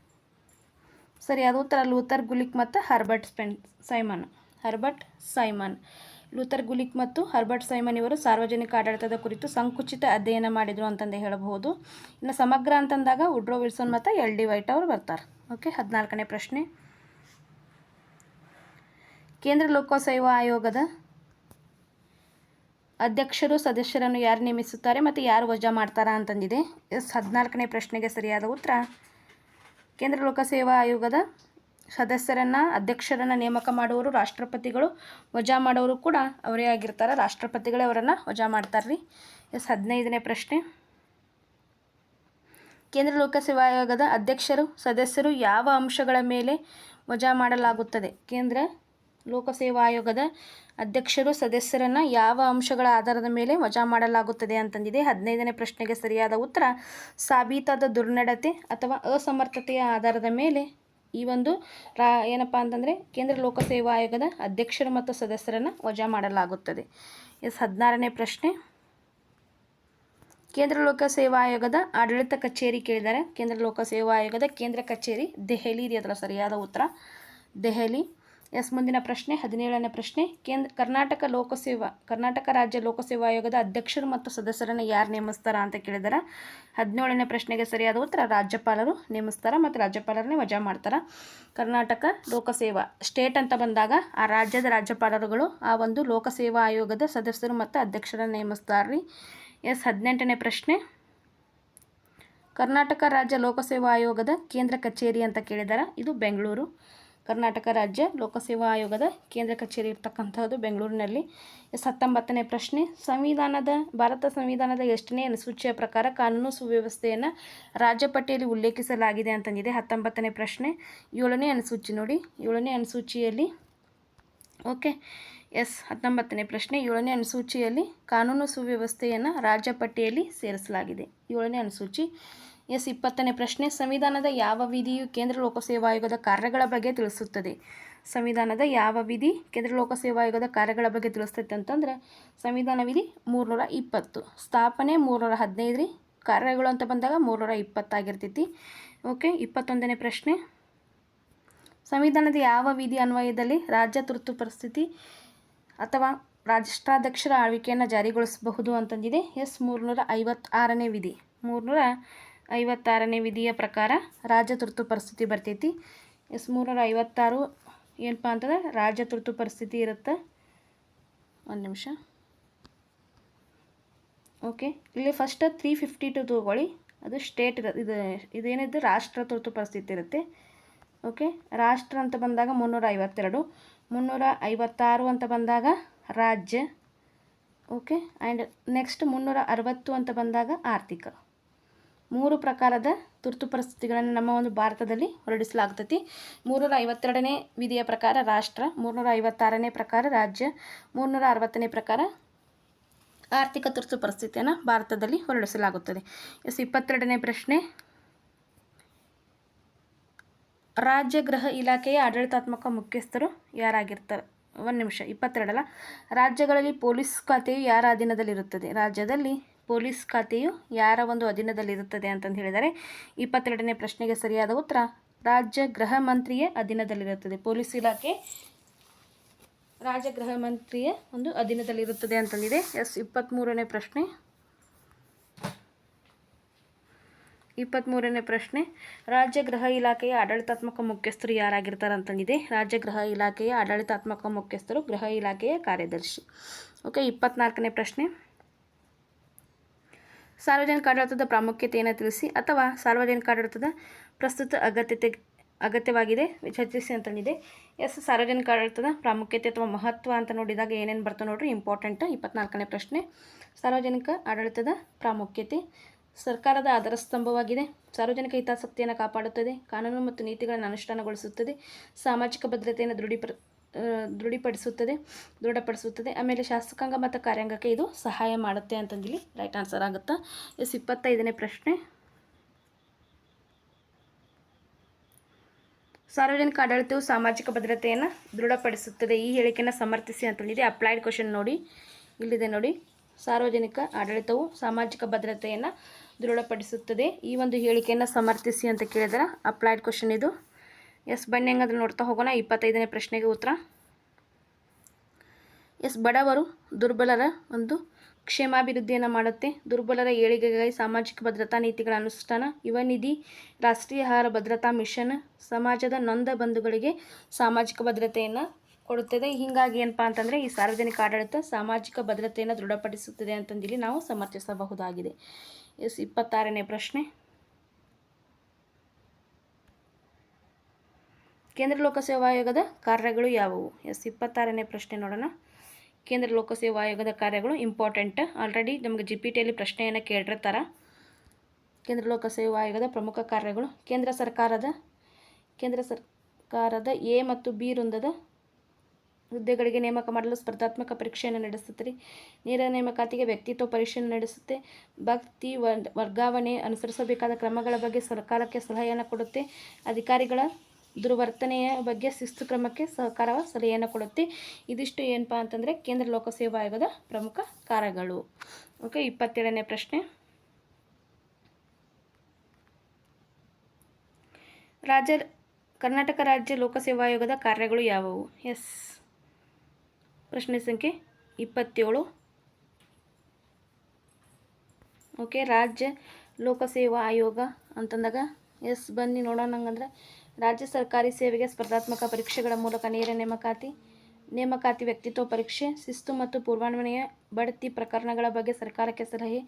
ಸರಿ, ಅದು ಉತ್ತರ ಲೂಥರ್ ಗುಲಿಕ್ ಮತ್ತು Herbert span, Simon. Herbert Simon. Luther Gulick ಮತ್ತು ಹರ್ಬರ್ಟ್ ಸೈಮನ್ ಇವರು ಸಾರ್ವಜನಿಕ ಆಡಳಿತದ ಕುರಿತು ಸಂಕುಚಿತ ಅಧ್ಯಯನ ಮಾಡಿದರು ಅಂತಂದೇ ಹೇಳಬಹುದು. ಇನ್ನು ಸಮಗ್ರ ಅಂತಂದಾಗ ವುಡ್ರೋ ವಿಲ್ಸನ್ ಮತ್ತು ಎಲ್ ಡಿ ವೈಟ್ ಅವರು ಬರ್ತಾರೆ. ಓಕೆ, ಹದಿನಾಲ್ಕನೇ ಪ್ರಶ್ನೆ. ಕೇಂದ್ರ ಲೋಕಸೇವಾ ಆಯೋಗದ ಅಧ್ಯಕ್ಷರು, ಸದಸ್ಯರನ್ನು ಯಾರು ನೇಮಿಸುತ್ತಾರೆ ಮತ್ತು ಯಾರು ವಜಾ ಮಾಡ್ತಾರಾ ಅಂತಂದಿದೆ. ಎಸ್, ಹದಿನಾಲ್ಕನೇ ಪ್ರಶ್ನೆಗೆ ಸರಿಯಾದ ಉತ್ತರ. ಕೇಂದ್ರ ಲೋಕಸೇವಾ ಆಯೋಗದ ಸದಸ್ಯರನ್ನು, ಅಧ್ಯಕ್ಷರನ್ನು ನೇಮಕ ಮಾಡುವವರು, ರಾಷ್ಟ್ರಪತಿಗಳು, ವಜಾ ಮಾಡೋರು ಕೂಡ ಅವರೇ ಆಗಿರ್ತಾರೆ. ರಾಷ್ಟ್ರಪತಿಗಳೇ ಅವರನ್ನು ವಜಾ ಮಾಡ್ತಾರೆ ರೀ ಎಸ್, ಹದಿನೈದನೇ ಪ್ರಶ್ನೆ. ಕೇಂದ್ರ ಲೋಕಸೇವಾ ಆಯೋಗದ ಅಧ್ಯಕ್ಷರು, ಸದಸ್ಯರು ಯಾವ ಅಂಶಗಳ ಮೇಲೆ ವಜಾ ಮಾಡಲಾಗುತ್ತದೆ? ಕೇಂದ್ರ ಲೋಕಸೇವಾ ಆಯೋಗದ ಅಧ್ಯಕ್ಷರು, ಸದಸ್ಯರನ್ನು ಯಾವ ಅಂಶಗಳ ಆಧಾರದ ಮೇಲೆ ವಜಾ ಮಾಡಲಾಗುತ್ತದೆ ಅಂತಂದಿದೆ. ಹದಿನೈದನೇ ಪ್ರಶ್ನೆಗೆ ಸರಿಯಾದ ಉತ್ತರ, ಸಾಬೀತಾದ ದುರ್ನಡತೆ ಅಥವಾ ಅಸಮರ್ಥತೆಯ ಆಧಾರದ ಮೇಲೆ ಈ ಒಂದು ರಾ, ಏನಪ್ಪ ಅಂತಂದರೆ ಕೇಂದ್ರ ಲೋಕಸೇವಾ ಆಯೋಗದ ಅಧ್ಯಕ್ಷರು ಮತ್ತು ಸದಸ್ಯರನ್ನು ವಜಾ ಮಾಡಲಾಗುತ್ತದೆ. ಎಸ್, ಹದಿನಾರನೇ ಪ್ರಶ್ನೆ. ಕೇಂದ್ರ ಲೋಕಸೇವಾ ಆಯೋಗದ ಆಡಳಿತ ಕಚೇರಿ ಕೇಳಿದ್ದಾರೆ ಕೇಂದ್ರ ಲೋಕಸೇವಾ ಆಯೋಗದ ಕೇಂದ್ರ ಕಚೇರಿ ದೆಹಲಿ ಇದೆಯಲ್ಲ ಸರಿಯಾದ ಉತ್ತರ. ದೆಹಲಿ. ಎಸ್ ಮುಂದಿನ ಪ್ರಶ್ನೆ, ಹದಿನೇಳನೇ ಪ್ರಶ್ನೆ. ಕೇಂದ್ರ, ಕರ್ನಾಟಕ ಲೋಕಸೇವಾ, ಕರ್ನಾಟಕ ರಾಜ್ಯ ಲೋಕಸೇವಾ ಆಯೋಗದ ಅಧ್ಯಕ್ಷರು ಮತ್ತು ಸದಸ್ಯರನ್ನು ಯಾರು ನೇಮಿಸ್ತಾರ ಅಂತ ಕೇಳಿದಾರೆ. ಹದಿನೇಳನೇ ಪ್ರಶ್ನೆಗೆ ಸರಿಯಾದ ಉತ್ತರ ರಾಜ್ಯಪಾಲರು ನೇಮಿಸ್ತಾರ ಮತ್ತು ರಾಜ್ಯಪಾಲರನ್ನೇ ವಜಾ ಮಾಡ್ತಾರೆ. ಕರ್ನಾಟಕ ಲೋಕಸೇವಾ, ಸ್ಟೇಟ್ ಅಂತ ಬಂದಾಗ ಆ ರಾಜ್ಯದ ರಾಜ್ಯಪಾಲರುಗಳು ಆ ಒಂದು ಲೋಕಸೇವಾ ಆಯೋಗದ ಸದಸ್ಯರು ಮತ್ತು ಅಧ್ಯಕ್ಷರನ್ನು ನೇಮಿಸ್ತಾರ ರೀ ಎಸ್, ಹದಿನೆಂಟನೇ ಪ್ರಶ್ನೆ. ಕರ್ನಾಟಕ ರಾಜ್ಯ ಲೋಕಸೇವಾ ಆಯೋಗದ ಕೇಂದ್ರ ಕಚೇರಿ ಅಂತ ಕೇಳಿದಾರ. ಇದು ಬೆಂಗಳೂರು. ಕರ್ನಾಟಕ ರಾಜ್ಯ ಲೋಕಸೇವಾ ಆಯೋಗದ ಕೇಂದ್ರ ಕಚೇರಿ ಇರ್ತಕ್ಕಂಥದ್ದು ಬೆಂಗಳೂರಿನಲ್ಲಿ. ಹತ್ತೊಂಬತ್ತನೇ ಪ್ರಶ್ನೆ, ಸಂವಿಧಾನದ, ಭಾರತ ಸಂವಿಧಾನದ ಎಷ್ಟನೇ ಅನುಸೂಚಿಯ ಪ್ರಕಾರ ಕಾನೂನು ಸುವ್ಯವಸ್ಥೆಯನ್ನು ರಾಜ್ಯಪಟ್ಟಿಯಲ್ಲಿ ಉಲ್ಲೇಖಿಸಲಾಗಿದೆ ಅಂತಂದಿದೆ ಹತ್ತೊಂಬತ್ತನೇ ಪ್ರಶ್ನೆ, ಏಳನೇ ಅನುಸೂಚಿ ನೋಡಿ. ಏಳನೇ ಅನುಸೂಚಿಯಲ್ಲಿ, ಓಕೆ, ಎಸ್, ಹತ್ತೊಂಬತ್ತನೇ ಪ್ರಶ್ನೆ, ಏಳನೇ ಅನುಸೂಚಿಯಲ್ಲಿ ಕಾನೂನು ಸುವ್ಯವಸ್ಥೆಯನ್ನು ರಾಜ್ಯ ಪಟ್ಟಿಯಲ್ಲಿ ಸೇರಿಸಲಾಗಿದೆ. ಏಳನೇ ಅನುಸೂಚಿ ಎಸ್, ಇಪ್ಪತ್ತನೇ ಪ್ರಶ್ನೆ. ಸಂವಿಧಾನದ ಯಾವ ವಿಧಿಯು ಕೇಂದ್ರ ಲೋಕಸೇವಾ ಆಯೋಗದ ಕಾರ್ಯಗಳ ಬಗ್ಗೆ ತಿಳಿಸುತ್ತದೆ? ಸಂವಿಧಾನದ ಯಾವ ವಿಧಿ ಕೇಂದ್ರ ಲೋಕಸೇವಾ ಆಯೋಗದ ಕಾರ್ಯಗಳ ಬಗ್ಗೆ ತಿಳಿಸ್ತೈತೆ ಅಂತಂದ್ರೆ, ಸಂವಿಧಾನ ವಿಧಿ ಮೂರ್ನೂರ ಇಪ್ಪತ್ತು, ಸ್ಥಾಪನೆ ಮೂರ್ನೂರ ಹದಿನೈದು ರೀ, ಕಾರ್ಯಗಳು ಅಂತ ಬಂದಾಗ ಮೂರುನೂರ ಇಪ್ಪತ್ತಾಗಿರ್ತೈತಿ ಓಕೆ, ಇಪ್ಪತ್ತೊಂದನೇ ಪ್ರಶ್ನೆ. ಸಂವಿಧಾನದ ಯಾವ ವಿಧಿ ಅನ್ವಯದಲ್ಲಿ ರಾಜ್ಯ ತುರ್ತು ಪರಿಸ್ಥಿತಿ ಅಥವಾ ರಾಷ್ಟ್ರಾಧ್ಯಕ್ಷರ ಆಳ್ವಿಕೆಯನ್ನು ಜಾರಿಗೊಳಿಸಬಹುದು ಅಂತಂದಿದೆ. ಎಸ್, ಮೂರ್ನೂರ ಐವತ್ತಾರನೇ ವಿಧಿ. ಮೂರ್ನೂರ ಐವತ್ತಾರನೇ ವಿಧಿಯ ಪ್ರಕಾರ ರಾಜ್ಯ ತುರ್ತು ಪರಿಸ್ಥಿತಿ ಬರ್ತೈತಿ. ಎಸ್ ಮೂರ್ನೂರ ಐವತ್ತಾರು ಏನಪ್ಪ ಅಂತಂದ್ರೆ ರಾಜ್ಯ ತುರ್ತು ಪರಿಸ್ಥಿತಿ ಇರುತ್ತೆ. ಒಂದು ನಿಮಿಷ. ಓಕೆ ಇಲ್ಲಿ ಫಸ್ಟ್ ತ್ರೀ ಫಿಫ್ಟಿ ಟು ತಗೊಳ್ಳಿ ಅದು ಸ್ಟೇಟ್ ಇದು ಇದೇನಿದೆ ರಾಷ್ಟ್ರ ತುರ್ತು ಪರಿಸ್ಥಿತಿ ಇರುತ್ತೆ. ಓಕೆ ರಾಷ್ಟ್ರ ಅಂತ ಬಂದಾಗ ಮುನ್ನೂರ ಐವತ್ತೆರಡು, ಮುನ್ನೂರ ಐವತ್ತಾರು ಅಂತ ಬಂದಾಗ ರಾಜ್ಯ. ಓಕೆ ಆ್ಯಂಡ್ ನೆಕ್ಸ್ಟ್ ಮುನ್ನೂರ ಅರವತ್ತು ಅಂತ ಬಂದಾಗ ಆರ್ಥಿಕ. ಮೂರು ಪ್ರಕಾರದ ತುರ್ತು ಪರಿಸ್ಥಿತಿಗಳನ್ನು ನಮ್ಮ ಒಂದು ಭಾರತದಲ್ಲಿ ಹೊರಡಿಸಲಾಗ್ತತಿ. ಮೂರ್ನೂರ ಐವತ್ತೆರಡನೇ ವಿಧಿಯ ಪ್ರಕಾರ ರಾಷ್ಟ್ರ ಮೂರ್ನೂರ ಐವತ್ತಾರನೇ ಪ್ರಕಾರ ರಾಜ್ಯ ಮೂರ್ನೂರ ಅರವತ್ತನೇ ಪ್ರಕಾರ ಆರ್ಥಿಕ ತುರ್ತು ಪರಿಸ್ಥಿತಿಯನ್ನು ಭಾರತದಲ್ಲಿ ಹೊರಡಿಸಲಾಗುತ್ತದೆ. ಎಸ್, ಇಪ್ಪತ್ತೆರಡನೇ ಪ್ರಶ್ನೆ. ರಾಜ್ಯ ಗೃಹ ಇಲಾಖೆಯ ಆಡಳಿತಾತ್ಮಕ ಮುಖ್ಯಸ್ಥರು ಯಾರಾಗಿರ್ತಾರೆ? ಒಂದು ನಿಮಿಷ, ಇಪ್ಪತ್ತೆರಡಲ್ಲ. ರಾಜ್ಯಗಳಲ್ಲಿ ಪೊಲೀಸ್ ಖಾತೆಯು ಯಾರ ಅಧೀನದಲ್ಲಿರುತ್ತದೆ? ರಾಜ್ಯದಲ್ಲಿ ಪೊಲೀಸ್ ಖಾತೆಯು ಯಾರ ಒಂದು ಅಧೀನದಲ್ಲಿರುತ್ತದೆ ಅಂತಂದು ಹೇಳಿದರೆ, ಇಪ್ಪತ್ತೆರಡನೇ ಪ್ರಶ್ನೆಗೆ ಸರಿಯಾದ ಉತ್ತರ, ರಾಜ್ಯ ಗೃಹ ಮಂತ್ರಿಯ ಅಧೀನದಲ್ಲಿರುತ್ತದೆ. ಪೊಲೀಸ್ ಇಲಾಖೆ ರಾಜ್ಯ ಗೃಹ ಮಂತ್ರಿಯ ಒಂದು ಅಧೀನದಲ್ಲಿರುತ್ತದೆ ಅಂತಂದಿದೆ. ಎಸ್, ಇಪ್ಪತ್ತ್ಮೂರನೇ ಪ್ರಶ್ನೆ. ಇಪ್ಪತ್ತ್ಮೂರನೇ ಪ್ರಶ್ನೆ. ರಾಜ್ಯ ಗೃಹ ಇಲಾಖೆಯ ಆಡಳಿತಾತ್ಮಕ ಮುಖ್ಯಸ್ಥರು ಯಾರಾಗಿರ್ತಾರೆ ಅಂತಂದಿದೆ. ರಾಜ್ಯ ಗೃಹ ಇಲಾಖೆಯ ಆಡಳಿತಾತ್ಮಕ ಮುಖ್ಯಸ್ಥರು ಗೃಹ ಇಲಾಖೆಯ ಕಾರ್ಯದರ್ಶಿ. ಓಕೆ, ಇಪ್ಪತ್ನಾಲ್ಕನೇ ಪ್ರಶ್ನೆ. ಸಾರ್ವಜನಿಕ ಆಡಳಿತದ ಪ್ರಾಮುಖ್ಯತೆಯನ್ನು ತಿಳಿಸಿ ಅಥವಾ ಸಾರ್ವಜನಿಕ ಆಡಳಿತದ ಪ್ರಸ್ತುತ ಅಗತ್ಯತೆ ಅಗತ್ಯವಾಗಿದೆ ಚರ್ಚಿಸಿ ಅಂತಂದಿದೆ ಎಸ್ ಸಾರ್ವಜನಿಕ ಆಡಳಿತದ ಪ್ರಾಮುಖ್ಯತೆ ಅಥವಾ ಮಹತ್ವ ಅಂತ ನೋಡಿದಾಗ ಏನೇನು ಬರ್ತವೆ ನೋಡ್ರಿ ಇಂಪಾರ್ಟೆಂಟ್ ಇಪ್ಪತ್ನಾಲ್ಕನೇ ಪ್ರಶ್ನೆ. ಸಾರ್ವಜನಿಕ ಆಡಳಿತದ ಪ್ರಾಮುಖ್ಯತೆ. ಸರ್ಕಾರದ ಆಧಾರ ಸ್ತಂಭವಾಗಿದೆ ಸಾರ್ವಜನಿಕ ಹಿತಾಸಕ್ತಿಯನ್ನು ಕಾಪಾಡುತ್ತದೆ ಕಾನೂನು ಮತ್ತು ನೀತಿಗಳನ್ನು ಅನುಷ್ಠಾನಗೊಳಿಸುತ್ತದೆ ಸಾಮಾಜಿಕ ಭದ್ರತೆಯನ್ನು ದೃಢೀಪರ ಆ, ದೃಢೀಪಡಿಸುತ್ತದೆ, ದೃಢಪಡಿಸುತ್ತದೆ. ಆಮೇಲೆ ಶಾಸಕಾಂಗ ಮತ್ತು ಕಾರ್ಯಾಂಗಕ್ಕೆ ಇದು ಸಹಾಯ ಮಾಡುತ್ತೆ ಅಂತಂದಿಲ್ಲಿ ರೈಟ್ ಆನ್ಸರ್ ಆಗುತ್ತೆ? ಎಸ್, ಇಪ್ಪತ್ತೈದನೇ ಪ್ರಶ್ನೆ. ಸಾರ್ವಜನಿಕ ಆಡಳಿತವು ಸಾಮಾಜಿಕ ಭದ್ರತೆಯನ್ನು ದೃಢಪಡಿಸುತ್ತದೆ. ಈ ಹೇಳಿಕೆಯನ್ನು ಸಮರ್ಥಿಸಿ ಅಂತಂದಿದೆ ಅಪ್ಲೈಡ್ ಕ್ವಶನ್ ನೋಡಿ. ಇಲ್ಲಿದೆ ನೋಡಿ. ಸಾರ್ವಜನಿಕ ಆಡಳಿತವು ಸಾಮಾಜಿಕ ಭದ್ರತೆಯನ್ನು ದೃಢಪಡಿಸುತ್ತದೆ. ಈ ಒಂದು ಹೇಳಿಕೆಯನ್ನು ಸಮರ್ಥಿಸಿ ಅಂತ ಕೇಳಿದ್ರೆ. ಅಪ್ಲೈಡ್ ಕ್ವಶನ್ ಇದು. ಎಸ್, ಬನ್ನಿ ಹಂಗಂದ್ರೆ ನೋಡ್ತಾ ಹೋಗೋಣ. ಇಪ್ಪತ್ತೈದನೇ ಪ್ರಶ್ನೆಗೆ ಉತ್ತರ. ಎಸ್, ಬಡವರು ದುರ್ಬಲರ ಒಂದು ಕ್ಷೇಮಾಭಿವೃದ್ಧಿಯನ್ನು ಮಾಡುತ್ತೆ. ದುರ್ಬಲರ ಏಳಿಗೆಗಾಗಿ ಸಾಮಾಜಿಕ ಭದ್ರತಾ ನೀತಿಗಳ ಅನುಷ್ಠಾನ, ಯುವ ನಿಧಿ, ರಾಷ್ಟ್ರೀಯ ಆಹಾರ ಭದ್ರತಾ ಮಿಷನ್ ಸಮಾಜದ ನೊಂದ ಬಂಧುಗಳಿಗೆ ಸಾಮಾಜಿಕ ಭದ್ರತೆಯನ್ನು ಕೊಡುತ್ತದೆ. ಹೀಗಾಗಿ ಏನಪ್ಪ ಅಂತಂದರೆ, ಈ ಸಾರ್ವಜನಿಕ ಆಡಳಿತ ಸಾಮಾಜಿಕ ಭದ್ರತೆಯನ್ನು ದೃಢಪಡಿಸುತ್ತದೆ ಅಂತಂದಿಲ್ಲಿ ನಾವು ಸಮರ್ಥಿಸಬಹುದಾಗಿದೆ. ಎಸ್, ಇಪ್ಪತ್ತಾರನೇ ಪ್ರಶ್ನೆ. ಕೇಂದ್ರ ಲೋಕಸೇವಾ ಆಯೋಗದ ಕಾರ್ಯಗಳು ಯಾವುವು? ಎಸ್, ಇಪ್ಪತ್ತಾರನೇ ಪ್ರಶ್ನೆ ನೋಡೋಣ. ಕೇಂದ್ರ ಲೋಕಸೇವಾ ಆಯೋಗದ ಕಾರ್ಯಗಳು ಇಂಪಾರ್ಟೆಂಟ್. ಆಲ್ರೆಡಿ ನಮಗೆ ಜಿ ಪಿ ಟಿಯಲ್ಲಿ ಪ್ರಶ್ನೆಯನ್ನು ಕೇಳಿರ್ತಾರೆ ಕೇಂದ್ರ ಲೋಕಸೇವಾ ಆಯೋಗದ ಪ್ರಮುಖ ಕಾರ್ಯಗಳು. ಕೇಂದ್ರ ಸರ್ಕಾರದ ಕೇಂದ್ರ ಸರ್ಕಾರದ ಎ ಮತ್ತು ಬಿ ವೃಂದದ ಹುದ್ದೆಗಳಿಗೆ ನೇಮಕ ಮಾಡಲು ಸ್ಪರ್ಧಾತ್ಮಕ ಪರೀಕ್ಷೆಯನ್ನು ನಡೆಸುತ್ತೆ ರೀ. ನೇರ ನೇಮಕಾತಿಗೆ ವ್ಯಕ್ತಿತ್ವ ಪರೀಕ್ಷೆಯನ್ನು ನಡೆಸುತ್ತೆ. ಭಕ್ತಿ ವರ್- ವರ್ಗಾವಣೆ ಅನುಸರಿಸಬೇಕಾದ ಕ್ರಮಗಳ ಬಗ್ಗೆ ಸರ್ಕಾರಕ್ಕೆ ಸಲಹೆಯನ್ನು ಕೊಡುತ್ತೆ. ಅಧಿಕಾರಿಗಳ ದುರ್ವರ್ತನೆಯ ಬಗ್ಗೆ ಶಿಸ್ತು ಕ್ರಮಕ್ಕೆ ಸಹಕಾರ ಸಲಹೆಯನ್ನು ಕೊಡುತ್ತೆ. ಇದಿಷ್ಟು ಏನಪ್ಪ ಅಂತಂದರೆ ಕೇಂದ್ರ ಲೋಕಸೇವಾ ಆಯೋಗದ ಪ್ರಮುಖ ಕಾರ್ಯಗಳು. ಓಕೆ ಇಪ್ಪತ್ತೇಳನೇ ಪ್ರಶ್ನೆ. ರಾಜ್ಯ, ಕರ್ನಾಟಕ ರಾಜ್ಯ ಲೋಕಸೇವಾ ಆಯೋಗದ ಕಾರ್ಯಗಳು ಯಾವುವು? ಎಸ್ ಪ್ರಶ್ನೆ ಸಂಖ್ಯೆ ಇಪ್ಪತ್ತೇಳು. ಓಕೆ ರಾಜ್ಯ ಲೋಕಸೇವಾ ಆಯೋಗ ಅಂತಂದಾಗ ಎಸ್ ಬನ್ನಿ ನೋಡೋಣ ಹಂಗಂದ್ರೆ ರಾಜ್ಯ ಸರ್ಕಾರಿ ಸೇವೆಗೆ ಸ್ಪರ್ಧಾತ್ಮಕ ಪರೀಕ್ಷೆಗಳ ಮೂಲಕ ನೇರ ನೇಮಕಾತಿ ನೇಮಕಾತಿ ವ್ಯಕ್ತಿತ್ವ ಪರೀಕ್ಷೆ, ಶಿಸ್ತು ಮತ್ತು ಪೂರ್ವಾನ್ವಯ ಬಡ್ತಿ ಪ್ರಕರಣಗಳ ಬಗ್ಗೆ ಸರ್ಕಾರಕ್ಕೆ ಸಲಹೆ.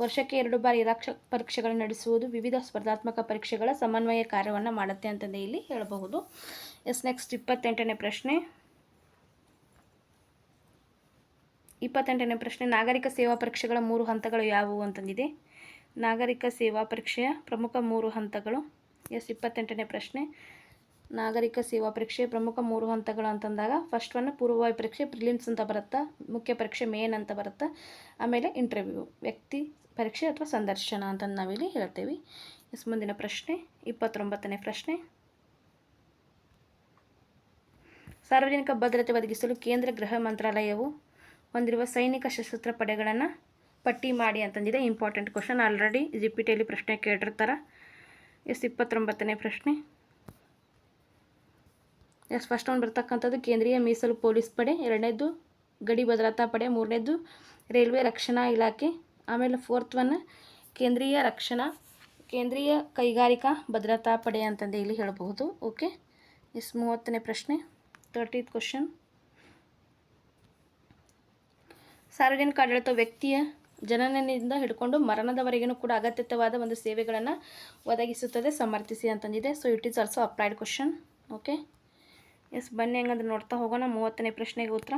ವರ್ಷಕ್ಕೆ ಎರಡು ಬಾರಿ ಇರಾಕ್ಷ ಪರೀಕ್ಷೆಗಳನ್ನು ನಡೆಸುವುದು, ವಿವಿಧ ಸ್ಪರ್ಧಾತ್ಮಕ ಪರೀಕ್ಷೆಗಳ ಸಮನ್ವಯ ಕಾರ್ಯವನ್ನು ಮಾಡುತ್ತೆ ಅಂತಂದು ಇಲ್ಲಿ ಹೇಳಬಹುದು. ಎಸ್, ನೆಕ್ಸ್ಟ್ ಇಪ್ಪತ್ತೆಂಟನೇ ಪ್ರಶ್ನೆ. ಇಪ್ಪತ್ತೆಂಟನೇ ಪ್ರಶ್ನೆ, ನಾಗರಿಕ ಸೇವಾ ಪರೀಕ್ಷೆಗಳ ಮೂರು ಹಂತಗಳು ಯಾವುವು ಅಂತಂದಿದೆ. ನಾಗರಿಕ ಸೇವಾ ಪರೀಕ್ಷೆಯ ಪ್ರಮುಖ ಮೂರು ಹಂತಗಳು. ಎಸ್, ಇಪ್ಪತ್ತೆಂಟನೇ ಪ್ರಶ್ನೆ. ನಾಗರಿಕ ಸೇವಾ ಪರೀಕ್ಷೆ ಪ್ರಮುಖ ಮೂರು ಹಂತಗಳು ಅಂತಂದಾಗ ಫಸ್ಟ್ ಒನ್ ಪೂರ್ವಭಾವಿ ಪರೀಕ್ಷೆ ಪ್ರಿಲಿಮ್ಸ್ ಅಂತ ಬರುತ್ತಾ, ಮುಖ್ಯ ಪರೀಕ್ಷೆ ಮೇನ್ ಅಂತ ಬರುತ್ತಾ, ಆಮೇಲೆ ಇಂಟರ್ವ್ಯೂ ವ್ಯಕ್ತಿ ಪರೀಕ್ಷೆ ಅಥವಾ ಸಂದರ್ಶನ ಅಂತ ನಾವಿಲ್ಲಿ ಹೇಳ್ತೇವೆ. ಎಸ್, ಮುಂದಿನ ಪ್ರಶ್ನೆ, ಇಪ್ಪತ್ತೊಂಬತ್ತನೇ ಪ್ರಶ್ನೆ. ಸಾರ್ವಜನಿಕ ಭದ್ರತೆ ಒದಗಿಸಲು ಕೇಂದ್ರ ಗೃಹ ಮಂತ್ರಾಲಯವು ಹೊಂದಿರುವ ಸೈನಿಕ ಸಶಸ್ತ್ರ ಪಡೆಗಳನ್ನು ಪಟ್ಟಿ ಮಾಡಿ ಅಂತಂದಿದೆ. ಇಂಪಾರ್ಟೆಂಟ್ ಕ್ವಶನ್ ಆಲ್ರೆಡಿ ಜಿಪಿಟಿಯಲ್ಲಿ ಪ್ರಶ್ನೆ ಕೇಳಿರ್ತಾರೆ. ಎಸ್ ಇಪ್ಪತ್ತೊಂಬತ್ತನೇ ಪ್ರಶ್ನೆ. ಎಸ್ ಫಸ್ಟ್ ಒಂದು ಬರ್ತಕ್ಕಂಥದ್ದು ಕೇಂದ್ರೀಯ ಮೀಸಲು ಪೊಲೀಸ್ ಪಡೆ, ಎರಡನೇದು ಗಡಿ ಭದ್ರತಾ ಪಡೆ, ಮೂರನೇದು ರೈಲ್ವೆ ರಕ್ಷಣಾ ಇಲಾಖೆ, ಆಮೇಲೆ ಫೋರ್ತ್ ಒನ್ ಕೇಂದ್ರೀಯ ರಕ್ಷಣಾ, ಕೇಂದ್ರೀಯ ಕೈಗಾರಿಕಾ ಭದ್ರತಾ ಪಡೆ ಅಂತಂದು ಇಲ್ಲಿ ಹೇಳಬಹುದು. ಓಕೆ ಎಸ್, ಮೂವತ್ತನೇ ಪ್ರಶ್ನೆ ತರ್ಟೀತ್ ಕ್ವಶನ್ ಸಾರ್ವಜನಿಕ ಆಡಳಿತ ವ್ಯಕ್ತಿಯ ಜನನದಿಂದ ಹಿಡ್ಕೊಂಡು ಮರಣದವರೆಗೂ ಕೂಡ ಅಗತ್ಯವಾದ ಒಂದು ಸೇವೆಗಳನ್ನು ಒದಗಿಸುತ್ತದೆ. ಸಮರ್ಥಿಸಿ ಅಂತಂದಿದೆ so it is also applied question okay yes ಬನ್ನಿ ಹಂಗಂದ್ರೆ ನೋಡ್ತಾ ಹೋಗೋಣ. ಮೂವತ್ತನೇ ಪ್ರಶ್ನೆಗೆ ಉತ್ತರ.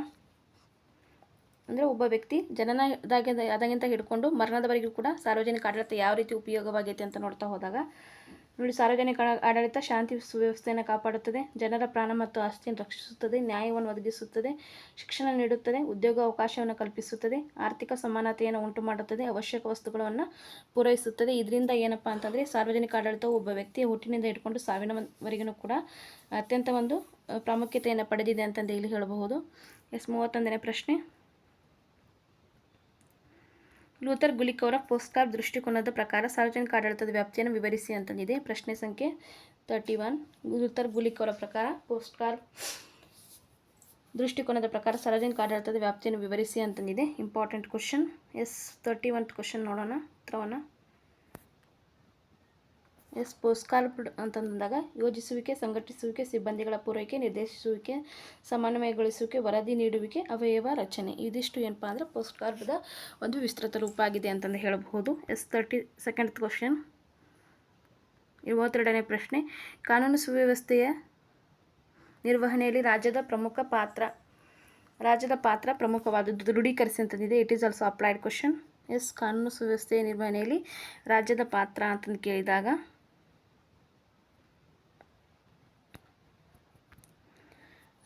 ಅಂದರೆ ಒಬ್ಬ ವ್ಯಕ್ತಿ ಜನನದಾಗೆ ಅದಾಗಿಂತ ಹಿಡ್ಕೊಂಡು ಮರಣದವರೆಗೂ ಕೂಡ ಸಾರ್ವಜನಿಕ ಆಡಳಿತ ಯಾವ ರೀತಿ ಉಪಯೋಗವಾಗೈತೆ ಅಂತ ನೋಡ್ತಾ ಹೋದಾಗ ನೋಡಿ, ಸಾರ್ವಜನಿಕ ಆಡಳಿತ ಶಾಂತಿ ಸುವ್ಯವಸ್ಥೆಯನ್ನು ಕಾಪಾಡುತ್ತದೆ, ಜನರ ಪ್ರಾಣ ಮತ್ತು ಆಸ್ತಿಯನ್ನು ರಕ್ಷಿಸುತ್ತದೆ, ನ್ಯಾಯವನ್ನು ಒದಗಿಸುತ್ತದೆ, ಶಿಕ್ಷಣ ನೀಡುತ್ತದೆ, ಉದ್ಯೋಗ ಅವಕಾಶವನ್ನು ಕಲ್ಪಿಸುತ್ತದೆ, ಆರ್ಥಿಕ ಸಮಾನತೆಯನ್ನು ಉಂಟು ಮಾಡುತ್ತದೆ ಅವಶ್ಯಕ ವಸ್ತುಗಳನ್ನು ಪೂರೈಸುತ್ತದೆ. ಇದರಿಂದ ಏನಪ್ಪ ಅಂತಂದರೆ, ಸಾರ್ವಜನಿಕ ಆಡಳಿತವು ಒಬ್ಬ ವ್ಯಕ್ತಿಯ ಹುಟ್ಟಿನಿಂದ ಹಿಡ್ಕೊಂಡು ಸಾವಿನವರೆಗೂ ಕೂಡ ಅತ್ಯಂತ ಒಂದು ಪ್ರಾಮುಖ್ಯತೆಯನ್ನು ಪಡೆದಿದೆ ಅಂತಂದು ಇಲ್ಲಿ ಹೇಳಬಹುದು. ಎಸ್, ಮೂವತ್ತೊಂದನೇ ಪ್ರಶ್ನೆ. ಲೂಥರ್ ಗುಲಿಕ್ ಅವರ ಪೋಸ್ಕಾರ್ ದೃಷ್ಟಿಕೋನದ ಪ್ರಕಾರ ಸಾರ್ವಜನಿಕ ಆಡಳಿತದ ವ್ಯಾಪ್ತಿಯನ್ನು ವಿವರಿಸಿ ಅಂತಂದಿದೆ ಪ್ರಶ್ನೆ ಸಂಖ್ಯೆ ತರ್ಟಿ ಒನ್. ಲೂಥರ್ ಗುಲಿಕ್ ಅವರ ಪ್ರಕಾರ ಪೋಸ್ಕಾರ್ ದೃಷ್ಟಿಕೋನದ ಪ್ರಕಾರ ಸಾರ್ವಜನಿಕ ಆಡಳಿತದ ವ್ಯಾಪ್ತಿಯನ್ನು ವಿವರಿಸಿ ಅಂತಂದಿದೆ important question yes thirty one question ನೋಡೋಣ, ಉತ್ತರವನ್ನು. ಎಸ್ ಪೋಸ್ಕಾರ್ಡ್ ಅಂತಂದಾಗ ಯೋಜಿಸುವಿಕೆ, ಸಂಘಟಿಸುವಿಕೆ, ಸಿಬ್ಬಂದಿಗಳ ಪೂರೈಕೆ, ನಿರ್ದೇಶಿಸುವಿಕೆ, ಸಮನ್ವಯಗೊಳಿಸುವಿಕೆ, ವರದಿ ನೀಡುವಿಕೆ, ಅವಯವ ರಚನೆ. ಇದಿಷ್ಟು ಏನಪ್ಪ ಅಂದರೆ ಪೋಸ್ಟ್ ಕಾರ್ಡ್ದ ಒಂದು ವಿಸ್ತೃತ ರೂಪ ಆಗಿದೆ ಅಂತಂದು ಹೇಳಬಹುದು. ಎಸ್ ತರ್ಟಿ ಸೆಕೆಂಡ್ ಕ್ವಶನ್ ಇವತ್ತೆರಡನೇ ಪ್ರಶ್ನೆ. ಕಾನೂನು ಸುವ್ಯವಸ್ಥೆಯ ನಿರ್ವಹಣೆಯಲ್ಲಿ ರಾಜ್ಯದ ಪ್ರಮುಖ ಪಾತ್ರ, ರಾಜ್ಯದ ಪಾತ್ರ ಪ್ರಮುಖವಾದದ್ದು ದೃಢೀಕರಿಸಿ ಅಂತಂದಿದೆ it is also applied question yes, ಕಾನೂನು ಸುವ್ಯವಸ್ಥೆಯ ನಿರ್ವಹಣೆಯಲ್ಲಿ ರಾಜ್ಯದ ಪಾತ್ರ ಅಂತಂದು ಕೇಳಿದಾಗ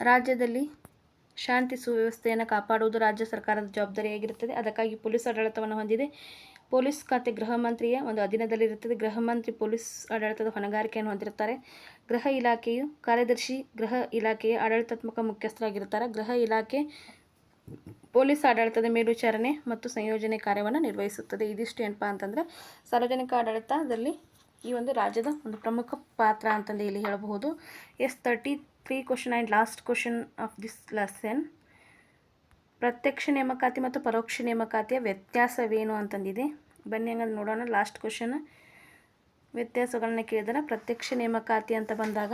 ರಾಜ್ಯದಲ್ಲಿ ಶಾಂತಿ ಸುವ್ಯವಸ್ಥೆಯನ್ನು ಕಾಪಾಡುವುದು ರಾಜ್ಯ ಸರ್ಕಾರದ ಜವಾಬ್ದಾರಿಯಾಗಿರುತ್ತದೆ. ಅದಕ್ಕಾಗಿ ಪೊಲೀಸ್ ಆಡಳಿತವನ್ನು ಹೊಂದಿದೆ. ಪೊಲೀಸ್ ಖಾತೆ ಗೃಹ ಮಂತ್ರಿಯ ಒಂದು ಅಧೀನದಲ್ಲಿರುತ್ತದೆ. ಗೃಹ ಮಂತ್ರಿ ಪೊಲೀಸ್ ಆಡಳಿತದ ಹೊಣೆಗಾರಿಕೆಯನ್ನು ಹೊಂದಿರುತ್ತಾರೆ. ಗೃಹ ಇಲಾಖೆಯು ಕಾರ್ಯದರ್ಶಿ, ಗೃಹ ಇಲಾಖೆಯ ಆಡಳಿತಾತ್ಮಕ ಮುಖ್ಯಸ್ಥರಾಗಿರುತ್ತಾರೆ. ಗೃಹ ಇಲಾಖೆ ಪೊಲೀಸ್ ಆಡಳಿತದ ಮೇಲ್ವಿಚಾರಣೆ ಮತ್ತು ಸಂಯೋಜನೆ ಕಾರ್ಯವನ್ನು ನಿರ್ವಹಿಸುತ್ತದೆ. ಇದಿಷ್ಟು ಏನಪ್ಪ ಅಂತಂದರೆ, ಸಾರ್ವಜನಿಕ ಆಡಳಿತದಲ್ಲಿ ಈ ಒಂದು ರಾಜ್ಯದ ಒಂದು ಪ್ರಮುಖ ಪಾತ್ರ ಅಂತಂದು ಇಲ್ಲಿ ಹೇಳಬಹುದು. Yes thirty three question and last question of this lesson ಪ್ರತ್ಯಕ್ಷ ನೇಮಕಾತಿ ಮತ್ತು ಪರೋಕ್ಷ ನೇಮಕಾತಿಯ ವ್ಯತ್ಯಾಸವೇನು ಅಂತಂದಿದೆ? ಬನ್ನಿ ಹಂಗಂದು ನೋಡೋಣ. ಲಾಸ್ಟ್ ಕ್ವಶನ್ ವ್ಯತ್ಯಾಸಗಳನ್ನ ಕೇಳಿದರೆ ಪ್ರತ್ಯಕ್ಷ ನೇಮಕಾತಿ ಅಂತ ಬಂದಾಗ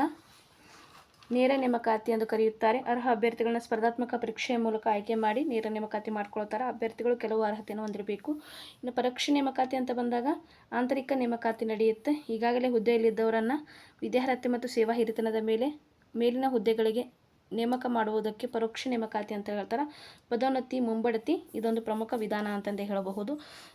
ನೇರ ನೇಮಕಾತಿ ಎಂದು ಕರೆಯುತ್ತಾರೆ. ಅರ್ಹ ಅಭ್ಯರ್ಥಿಗಳನ್ನ ಸ್ಪರ್ಧಾತ್ಮಕ ಪರೀಕ್ಷೆಯ ಮೂಲಕ ಆಯ್ಕೆ ಮಾಡಿ ನೇರ ನೇಮಕಾತಿ ಮಾಡ್ಕೊಳ್ತಾರೆ. ಅಭ್ಯರ್ಥಿಗಳು ಕೆಲವು ಅರ್ಹತೆಯನ್ನು ಹೊಂದಿರಬೇಕು. ಇನ್ನು ಪರೋಕ್ಷ ನೇಮಕಾತಿ ಅಂತ ಬಂದಾಗ ಆಂತರಿಕ ನೇಮಕಾತಿ ನಡೆಯುತ್ತೆ. ಈಗಾಗಲೇ ಹುದ್ದೆಯಲ್ಲಿದ್ದವರನ್ನು ವಿದ್ಯಾರ್ಹತೆ ಮತ್ತು ಸೇವಾ ಹಿರಿತನದ ಮೇಲೆ ಮೇಲಿನ ಹುದ್ದೆಗಳಿಗೆ ನೇಮಕ ಮಾಡುವುದಕ್ಕೆ ಪರೋಕ್ಷ ನೇಮಕಾತಿ ಅಂತ ಹೇಳ್ತಾರೆ. ಪದೋನ್ನತಿ, ಮುಂಬಡತಿ ಇದೊಂದು ಪ್ರಮುಖ ವಿಧಾನ ಅಂತಂದೇ ಹೇಳಬಹುದು.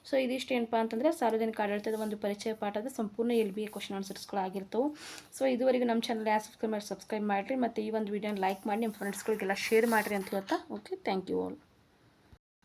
ಸೊ ಇದಿಷ್ಟು ಏನಪ್ಪ ಅಂತಂದರೆ ಸಾರ್ವಜನಿಕ ಆಡಳಿತದ ಒಂದು ಪರಿಚಯ ಪಾಠದ ಸಂಪೂರ್ಣ ಎಲ್ ಬಿ ಎ ಕ್ವಶನ್ ಆನ್ಸರ್ಸ್ಗಳು ಆಗಿರ್ತವೆ ಸೊ ಇದುವರೆಗೂ ನಮ್ಮ ಚಾನಲ್ ಯಾವ ಸಬ್ಸ್ಕ್ರೈಬ್ ಮಾಡಿ ಸಬ್ಸ್ಕ್ರೈಬ್ ಮಾಡಿರಿ, ಮತ್ತು ಈ ಒಂದು ವಿಡಿಯೋನ ಲೈಕ್ ಮಾಡಿ, ನಿಮ್ಮ ಫ್ರೆಂಡ್ಸ್ಗಳಿಗೆಲ್ಲ ಶೇರ್ ಮಾಡಿರಿ ಅಂತ ಹೇಳ್ತಾ ಓಕೆ ಥ್ಯಾಂಕ್ ಯು ಆಲ್